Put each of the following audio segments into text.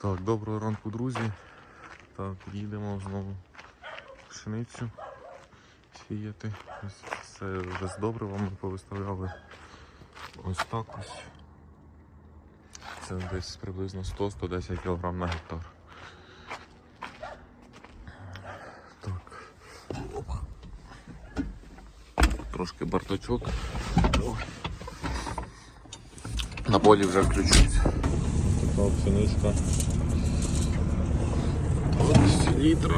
Так, доброго ранку, друзі. Так, їдемо знову пшеницю сіяти. Ось Все вже з добривами повиставляли. Ось так ось. Це десь приблизно 100-110 кг на гектар. Так. Опа. Трошки бартачок. Ой. На полі вже включусь. Така пшеничка. 200 літра.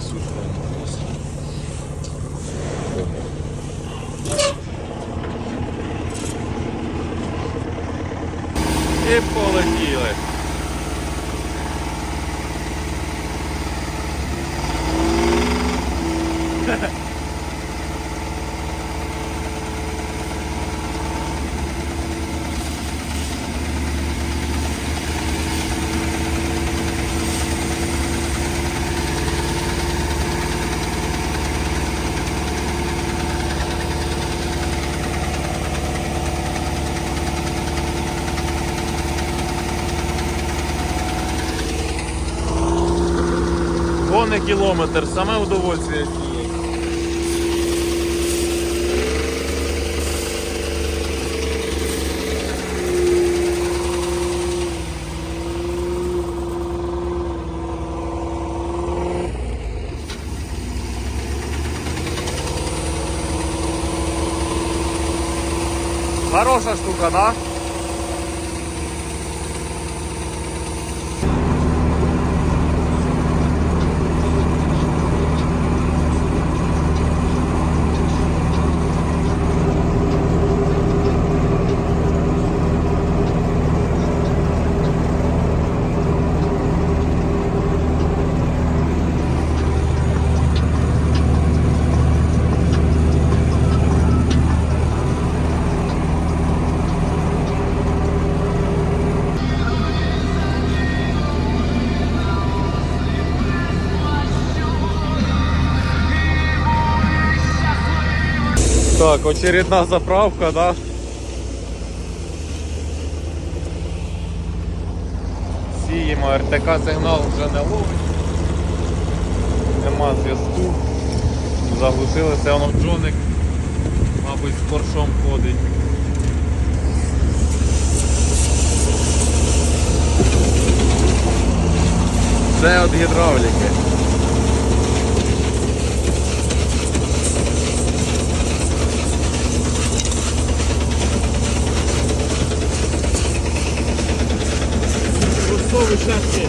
Сушка у нас. І полетіли. Вон кілометр, саме удовольствие сіє. Хороша штука, да? Так, очередна заправка, да? Сіємо, РТК сигнал вже не ловить. Нема зв'язку. Заглушилося, воно джоник, мабуть, з коршом ходить. Це від гідравліки. Шахти.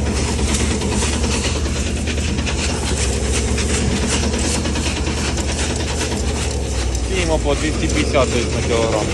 Сіємо по 250 на кілограм.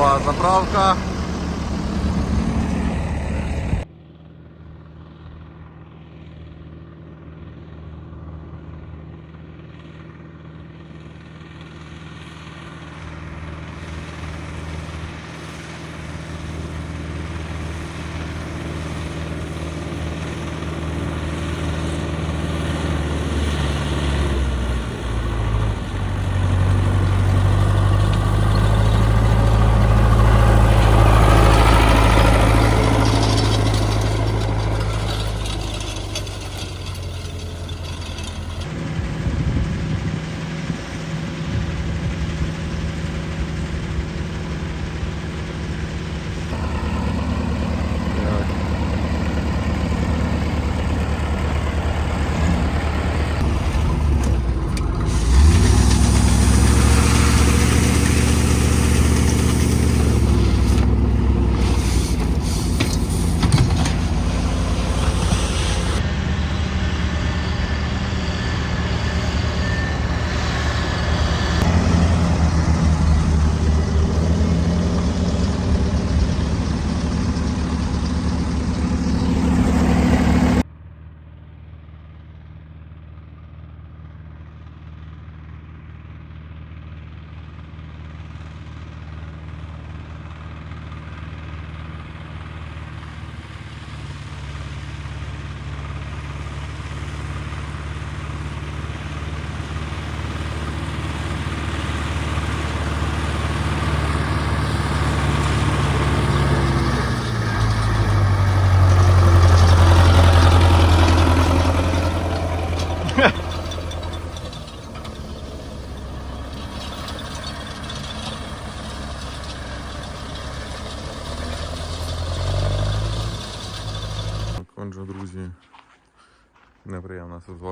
Заправка.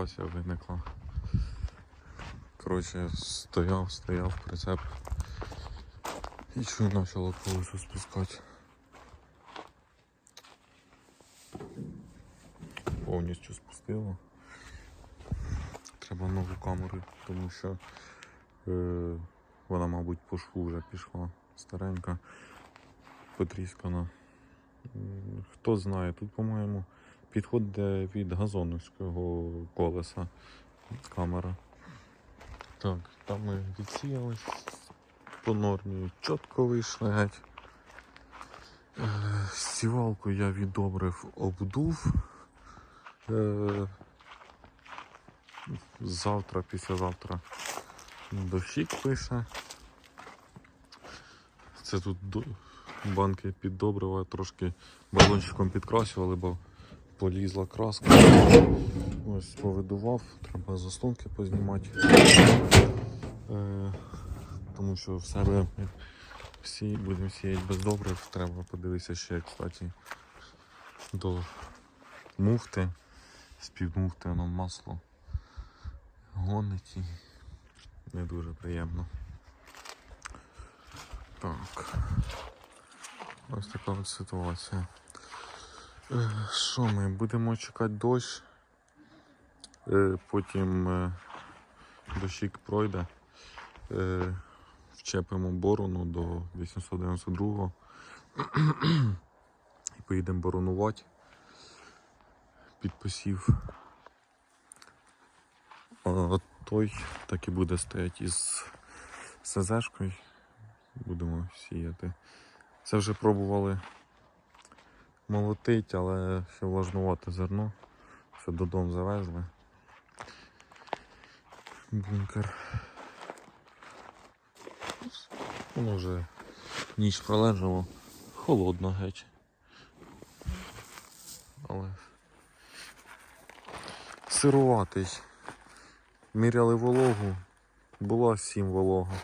Ситуація виникла. Коротше, стояв, стояв прицеп. І чую почало колесо спускати. Повністю спустило. Треба нову камеру, тому що е, вона, мабуть, по шву вже пішла старенька, потріскана. Хто знає, тут, по-моєму, підходить від газоновського колеса камера. Так, там ми відсіялись по нормі, чітко вийшли геть. Е, Сівалку я відобрив, обдув. Е, Завтра, післязавтра дощик пише. Це тут банки під добрива трошки балончиком підкрасювали, бо полізла краска. Ось повидував, треба заслонки познімати. Е, тому що в себе всі будемо сіяти без добрив. Треба подивитися ще, кстати, до муфти. З-під муфти воно масло гонить і не дуже приємно. Так. Ось така от ситуація. Що ми будемо чекати дощ? Е, Потім е, дощик пройде. Е, Вчепимо борону до 892-го і поїдемо боронувати під посів. А той так і буде стояти із СЗшкою. Будемо сіяти. Це вже пробували молотити, але ще влажнувати зерно. Ще додому завезли. Бункер. Воно вже ніч пролежало. Холодно геть. Але сируватий. Міряли вологу, була 7 волога.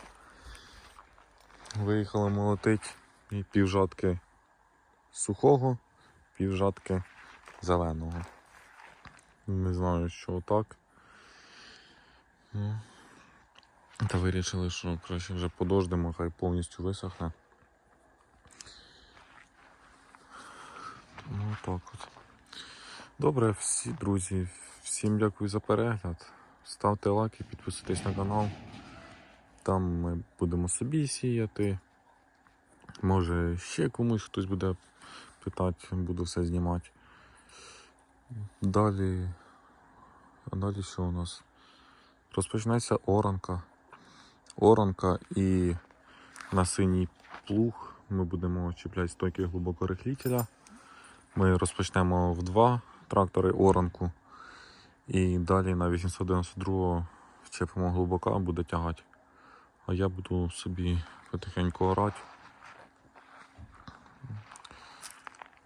Виїхали молотить і півжатки сухого, півжатки зеленого. Не знаю, що так. Та вирішили, що краще вже подождемо, хай повністю висохне. Ну так от. Добре, всі друзі, всім дякую за перегляд. Ставте лайки, підписуйтесь на канал. Там ми будемо собі сіяти. Може ще комусь хтось буде питати, буду все знімати. Далі. А далі що у нас? Розпочнеться оранка. Оранка і на синій плуг ми будемо чіпляти стойки глибокорихлітеля. Ми розпочнемо в два трактори оранку. І далі на 892 вчепимо глибока, буде тягати. А я буду собі потихеньку орати.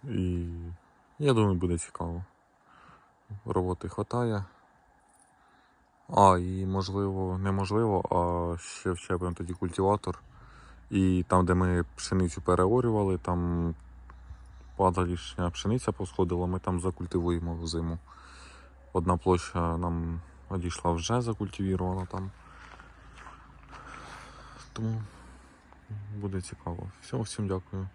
І я думаю, буде цікаво. Роботи вистачає. А, і можливо, неможливо, а ще вчепимо тоді культиватор. І там, де ми пшеницю переорювали, там падалішня пшениця посходила, ми там закультивуємо в зиму. Одна площа нам одійшла вже закультивірована там. Тому буде цікаво. Всього всім дякую.